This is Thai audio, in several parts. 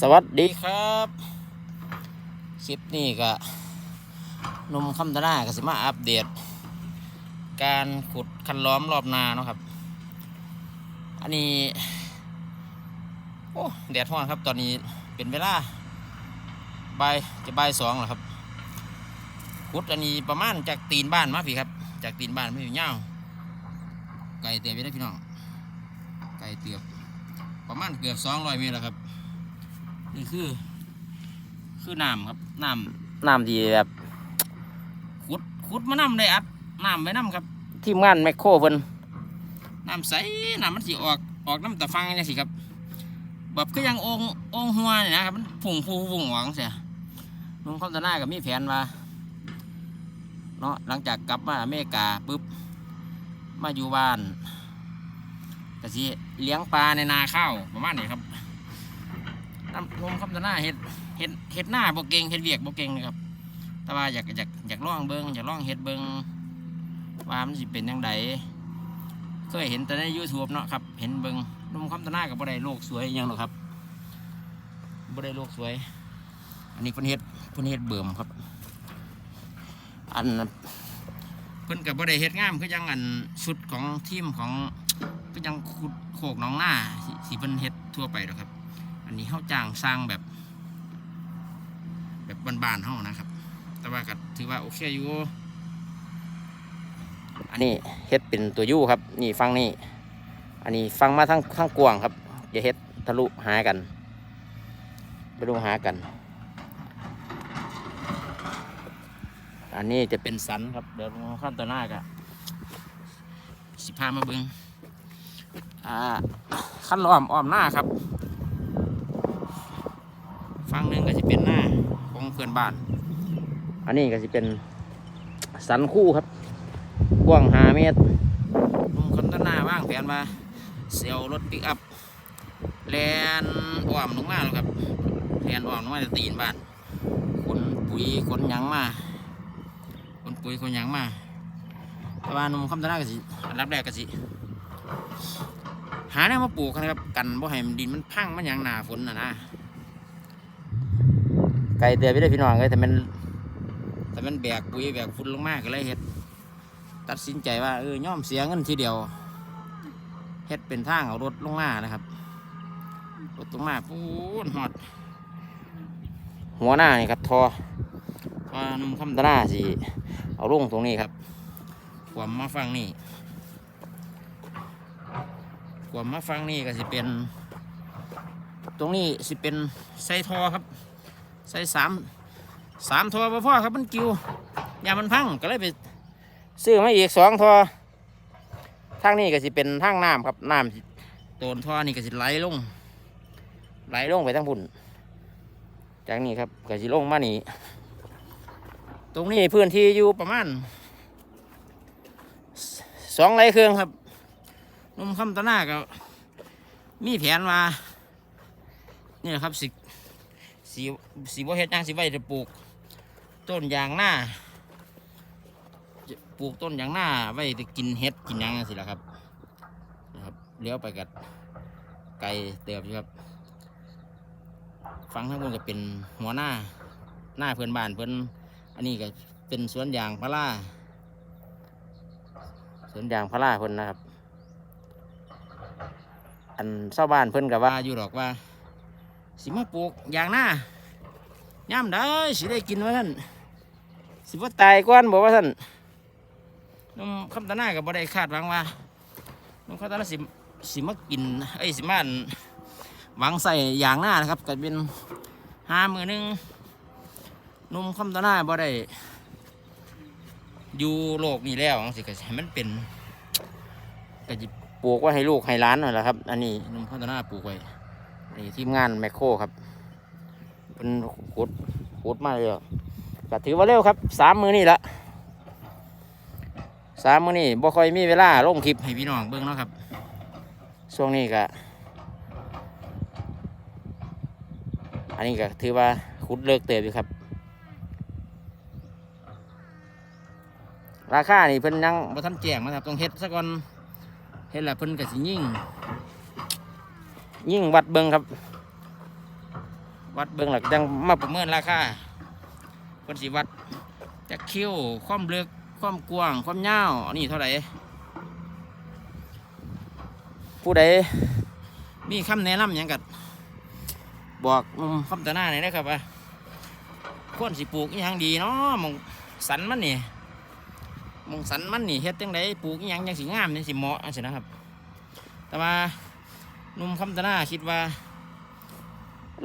สวัสดีครับ คลิปนี้ก็นุ่มคำตะนาก็สิมาอัปเดต การขุดคันล้อมรอบนาเนาะครับ อันนี้ โอ้แดดร้อนครับตอนนี้เป็นเวลาบ่ายจะบ่ายสองแล้วครับ ขุดอันนี้ประมาณจากตีนบ้านมาพี่ครับ จากตีนบ้านไม่อยู่เงาวไก่เตียบไปได้พี่น้องไก่เตียบประมาณเกือบสองร้อยเมตรแล้วครับ นี่คือ คือน้ำครับน้ำน้ำที่แบบขุดขุดมาน้ำได้อัดน้ำไว้น้ำครับทีมงานแมคโครเพิ่นน้ำใสน้ำมันสิออกออกน้ำตะฟังจังสิครับแบบก็ยังองค์องค์หัวเนี่ยนะครับมันพุ่งพุ่งพุ่งหวังเสียลุงคอมตะหน้ากับมีแผนว่าเนาะหลังจากกลับมาอเมริกาปุ๊บมาอยู่บ้านก็สิเลี้ยงปลาในนาข้าวประมาณนี้ครับ น้ำนมคำตะหน้าเฮ็ดเฮ็ดเฮ็ดหน้าบ่เก่งเฮ็ดเวียกบ่เก่งนะครับ แต่ว่าอยากอยากอยากลองเบิงอยากลองเฮ็ดเบิงว่ามันสิเป็นจังไดเคยเห็นแต่ใน YouTube เนาะครับ เห็นเบิงนมคำตะหน้าก็บ่ได้โลกสวยยังหรอครับบ่ได้โลกสวย อันนี้เพิ่นเฮ็ดเพิ่นเฮ็ดเบิ่มครับ อันเพิ่นก็บ่ได้เฮ็ดงามคือจังอันชุดของทีมของคือจังขุดโขกน้องหน้าสิสิเพิ่นเฮ็ดทั่วไปดอครับ อันนี้เขาจ้างสร้างแบบ แบบบ้านๆเขานะครับ แต่ว่าก็ถือว่าโอเคอยู่ อันนี้เฮ็ดเป็นตัวยู่ครับ นี่ฟังนี่ อันนี้ฟังมาทั้งทั้งกวางครับอย่าเฮ็ดทะลุหากันทะลุหากัน อันนี้จะเป็นสันครับ เดี๋ยวลงข้ามตัวหน้ากะสิพามาเบิงอ่าขั้นล้อมอ้อมหน้าครับ ฝั่งหนึ่งก็จะเป็นหน้าของเพื่อนบ้าน อันนี้ก็จะเป็นสันคู่ครับ กว้างหาเมตรลุงคนต้นหน้าว่างแผนมาเซลรถปิกอัพแลนอ้อมลงมาแล้วครับแลนอ้อมลงมาจะตีนบ้านขนปุ๋ยขนหยังมาขนปุ๋ยขนหยังมาแต่ว่าหนุ่มคำต้นหน้าก็สิอันดับแรกก็สิหาแนวมาปลูกนะครับ กันบ่ให้มันดินมันพังมันหยังหนาฝนนะนะ ไก่เตือนไปได้พี่น้องเลยแต่มันแต่มันแบกปุ๋ยแบกฝุ่นลงมากก็เลยเฮ็ด ตัดสินใจว่าเออย่อมเสียเงินทีเดียวเฮ็ดเป็นทางเอารถลงมานะครับรถลงมาปูนหอด หัวหน้านี่ครับทอทอนุ่มคำตะหน้าสิเอาลงตรงนี้ครับความมาฟังนี่ความมาฟังนี่ก็สิเป็น ตรงนี้สิเป็นไส้ทอครับ ส่สามสามทอพ่อครับมันกิวยามันพังก็เลยไปซื้อมาอีกสองทอทางนี้ก็สิเป็นทางน้ำครับน้ำโตนท่อนี่ก็สิไหลลงไหลลงไปทางบุ่นจากนี้ครับก็สิลงมานี่ตรงนี้พื้นที่อยู่ประมาณสสองไรเครื่องครับนุ่มคำตะหน้าก็มีแผนว่านี่แหละครับสิ สีสีบ่เฮ็ดหยังสิไว้จะปลูก ต้นยางหน้าปลูกต้นยางหน้าไว้จะกินเฮ็ดกินหยังสิละครับนะครับเลี้ยวไปกับไก่เติบอยู่ครับฟังทั้งบนก็เป็นหัวหน้าหน้าเพื่อนบ้านเพื่อนอันนี้ก็เป็นสวนยางพาราสวนยางพาราเพื่อนนะครับ อันชาวบ้านเพื่อนกับว่าอยู่หรอกว่า สิมาปลูกยางหน้าย่ำได้สิได้กินว่าท่านสิว่าตายก่อนบอกว่าท่านน้องคำตาหน้ากับบ่ได้คาดหวังว่าน้องคำตาหน้าสิสิมากินไอ้ยสิมานหวังใส่ยางหน้านะครับก็เป็นห้ามือหนึ่งนุ่มคำตาหน้าบ่ได้อยู่โลกนี้แล้วสิก็ให้มันเป็นก็จะปลูกไว้ให้ลูกให้หล้านหน่อยละครับ อันนี้นุ่มคำตาหน้าปลูกไว้ นี่ทีมงานแมคโครครับเป็นขุดขุดมาเลยอะก็ถือว่าเร็วครับสามมือนี่ละสามมือนี่บ่ค่อยมีเวลาลงคลิปให้พี่น้องเบิ่งเนาะครับช่วงนี้ก็อันนี้ก็ถือว่าขุดเลิกเติบอยู่ครับ ราคานี่เพิ่นยังบ่ทันแจ้งนะครับต้องเฮ็ดซะก่อนเฮ็ดแล้วเพิ่นก็สิยิ่ง ยิ่งวัดเบิ่งครับ วัดเบิ่งหลักจังมาประเมินราคาเพิ่นสิวัดจากคิ้วความลึกความกว้างความยาวอันนี้เท่าไหร่ผู้ใดมีคำแนะนำหยังกัดบอกหนุ่มคำตะหน้าหน่อยนะครับว่าควรสิปลูกอหยังดีเนาะมองสันมันนี่มองสันมันนี่เฮ็ดจังไดปลูกอหยังจังสิงามจังสิเหมาะจังซี่นะครับ แต่ว่า นุ่มคำตะนาคิดว่า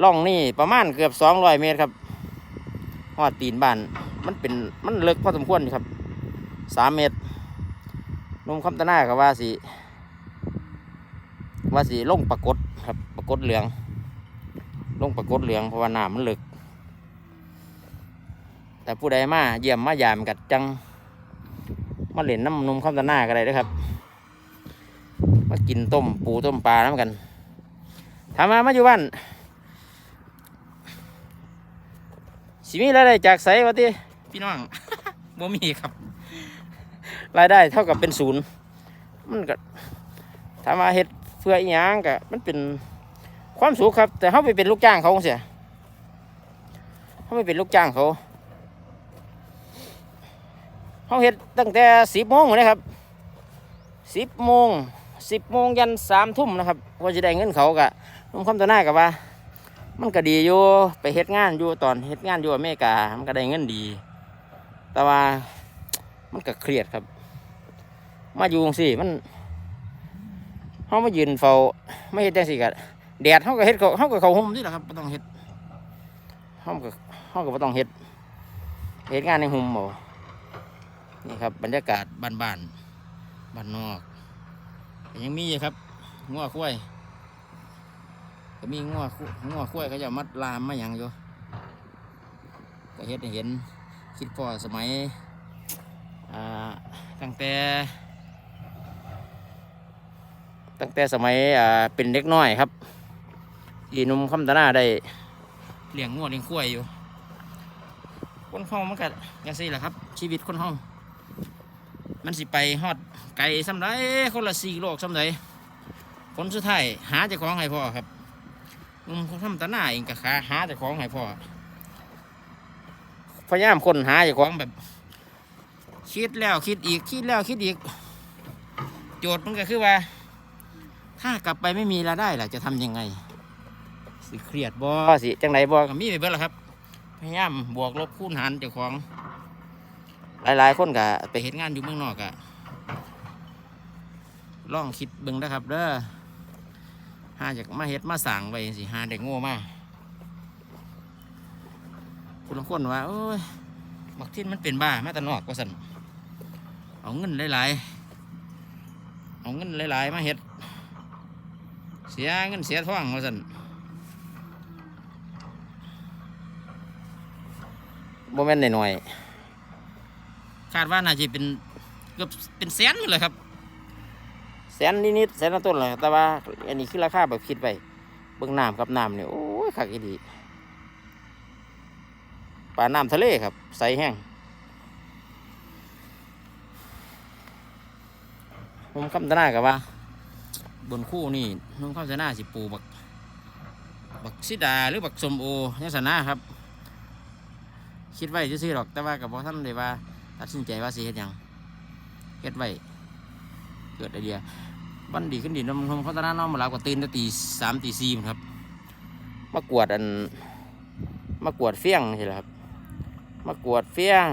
ล่องนี่ประมาณเกือบสองร้อยเมตรครับหอดตีนบ้าน มันเป็นมันเลึกพอสมควรครับสามเมตรนุ่มคำตะนากับว่าสิว่าสิลงปรากฏครับปรากฏเหลืองล่งปรากฏเหลืองเพราะว่าน้ำมันเลึกแต่ผู้ใดมาเยี่ยมมายามกัดจังมาเล่นน้ำนุ่มคำตะหน้าก็ได้เด้อครับ มากินต้มปูต้มปลาน้ำกันถามมามาอยู่บ้านสิมีรายได้จากไสวะติพี่น้อง บ่มีครับ รายได้เท่ากับเป็นศูนย์มันก็ถามว่าเฮ็ดเพื่ออีหยังก็มันเป็นความสุขครับ แต่เขาไปเป็นลูกจ้างเขาเสียเขาไปเป็นลูกจ้างเขาเขาเฮ็ดตั้งแต่สิบโมงเลยครับสิบโมง สิบโมงยันสามทุ่มนะครับว่าจะได้เงินเขากะนุ่มคำตัวหน้ากับว่า มันก็ดีอยู่ไปเฮ็ดงานอยู่ตอนเฮ็ดงานอยู่อเมริกา มันก็ได้เงินดี แต่ว่ามันก็เครียดครับ มาอยู่สิมันเขามายืนเฝ้าไม่เฮ็ดจังสิกะแดดเขาก็เฮ็ดเขาเขาก็เขาห่มนี่แหละครับไม่ต้องเฮ็ดเขาก็เขาก็ไม่ต้องเฮ็ดเฮ็ดงานในห่มเอนี่ครับบรรยากาศบ้านบ้านๆบ้านนอก ยังมีอยู่ครับงัวควยก็มีงัวคู่งัวคุ้ยเขาจะมัดลามมาอย่างอยู่ก็เฮ็ดให้เห็นคิดพอสมัยตั้งแต่ ตั้งแต่สมัยเป็นเด็กน้อยครับอีนุ่มคำตะหนาได้เลี้ยงงัวเลี้ยงคุ้ยอยู่คนห้องมันก็ยังสี่แหละครับ ชีวิตคนห้อง มันสิไปฮอดไกลซ้ำไรคนละสี่โลกซ้ำไรผลสุดท้ายหาเจ้าของให้พ่อครับอืมเขาทำตาหน้าเองกับขาหาแต่ของให้พ่อพยายามคนหาแต่ของแบบ คิดแล้วคิดอีกคิดแล้วคิดอีก โจทย์มันก็คือว่า ถ้ากลับไปไม่มีรายได้ล่ะจะทำยังไง สิเครียดบ่สิจังไหนบ่ก็มีไปเบิดละครับ พยายามบวกลบคูณหารเจ้าของ หลายๆ คนก็ไปเห็นงานอยู่เมืองนอกก็ลองคิดเบิ่งนะครับเด้อหาจากมาเฮ็ดมาสั่งไปสิหาเด็กโง่มาคุณลางคนว่าโอ้ยบักทินมันเป็นบ้ามาแตนอกว่าสันเอาเงินหลายๆเอาเงินหลายๆมาเฮ็ดเสียเงินเสียทองว่าสันโมเมนต์หน่อยๆ คาดว่าน่าจะเป็นเกือบเป็นแสนเลยครับแสนนิดๆแสนละต้นเลยแต่ว่าอันนี้คือราคาแบบคิดไปเบื้องน้ำกับน้ำเนี่ยโอ้ยคักอีดีปลาน้ำทะเลครับ ใสแห้งผมคำตะหนากับว่า บนคู่นี่นุ่มคำตะหนาสิปลูกบักบักซิดาหรือบักสมโอเนี่ยสนะครับ คิดไว้ซื่อๆหรอกแต่ว่ากับพอท่านเลยว่า ตัดสินใจว่าสิเฮ็ดหยังเฮ็ดไว้เกิดไอเดียบันดีขึ้นดีนมนมเขาตอนนั้นน้องมาลาวกว่าตื่นตีสามตีสี่ครับมากวดอันมากวดเฟี้ยงใช่ไหมครับมากวดเฟี้ยง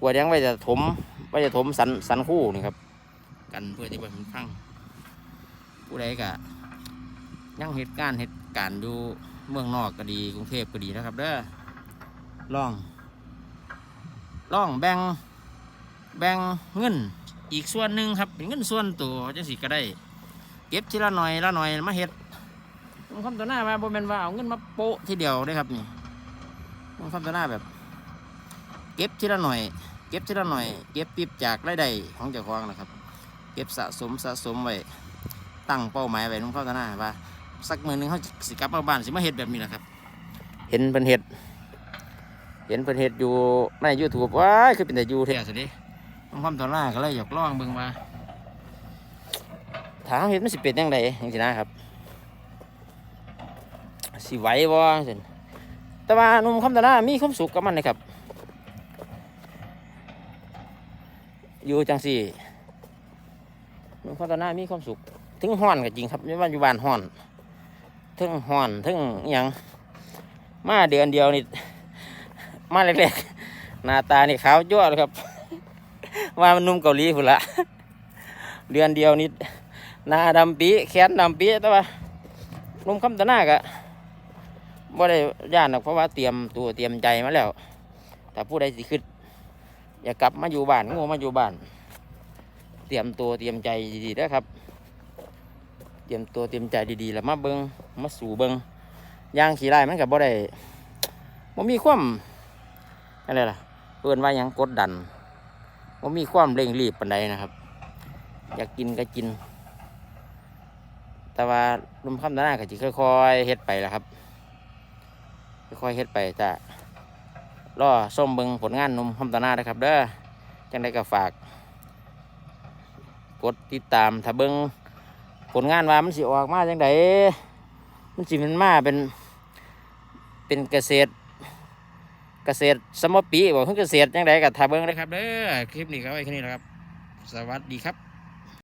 กวดยังไว้จะถมไว้จะถมสันสันคู่นี่ครับ กันเพื่อที่ว่ามันพังผู้ใดกะยังเหตุการณ์เหตุการณ์อยู่เมืองนอกก็ดีกรุงเทพก็ดีนะครับเด้อลอง ลองแบ่งแบ่งเงินอีกส่วนหนึ่งครับเป็นเงินส่วนตัวจังสิก็ได้ เก็บทีละหน่อยละหน่อยมาเฮ็ดผมคำตัวหน้าว่าบ่แม่นว่าเอาเงินมาโปะทีเดียวได้ครับนี่ผมคำตัวหน้าแบบ เก็บทีละหน่อย เก็บทีละหน่อย เก็บปิบจากรายได้ของเจ้าของนะครับ เก็บสะสมสะสมไว้ตั้งเป้าหมายไว้นุ่มเข้าตัวหน้าว่าสักมือหนึงเขาสิกลับมาบ้านสิมาเฮ็ดแบบนี้แหละครับ เห็นเป็นเฮ็ด เห็นเป็นเฮ็ดอยู่ในยูทูบว้ายคือเป็นแต่ยูแท้สิเดิต้องความตัวล่าก็เลยอยากลองเบิ่งว่าถามเห็นมันสิเป็นยังไงจริงๆนะครับสิไหวบ่ซั่นแต่ว่านุ่มคำตะนามีความสุขกับมันนะครับ อยู่จังสี่นุ่มคำตะนามีความสุขถึงห้อนก็จริงครับไม่ว่าอยู่บ้านห้อนถึงห้อนถึงอหยังมาเดือนเดียวนี่ มาเล็กๆหน้าตานี่ขาวจ้วเลยครับ ว่ามันนุ่มเกาหลีพุ่นละเดือนเดียวนี่หน้าดำปีแขนดำปีแต่ว่านุ่มคำตะนากะบ่ได้ย่านหรอกเพราะว่าเตรียมตัวเตรียมใจมาแล้วแต่ผู้ใดสิขึ้นอย่ากลับมาอยู่บ้านงูมาอยู่บ้าน เตรียมตัวเตรียมใจดีๆนะครับ เตรียมตัวเตรียมใจดีๆแล้วมาเบิงมาสู่เบิงย่างขี่ไล่มันกับบ่ได้บ่มีความ อะไรล่ะเพื่อนว่ายังกดดันบ่ามีความเร่งรีบปานใดนะครับ อยากกินก็กิน แต่ว่าลุมคำตะหน้าก็จิค่อยๆเฮ็ดไปแหละครับค่อยๆเฮ็ดไปจะรอส้มเบิงผลงานนุ่มคำตะหน้านะครับ เด้อจังได้ก็ฝาก กดติดตามถ้าเบิงผลงานว่ามันสิออกมาจังไดมันสิมันมาเป็นเป็นเกษตร เกษตรสมปีบอกเพิ่งเกษตรยังไงกับทาเบิงเลยครับเด้อคลิปนี้ก็ไว้แค่นี้นะครับ สวัสดีครับ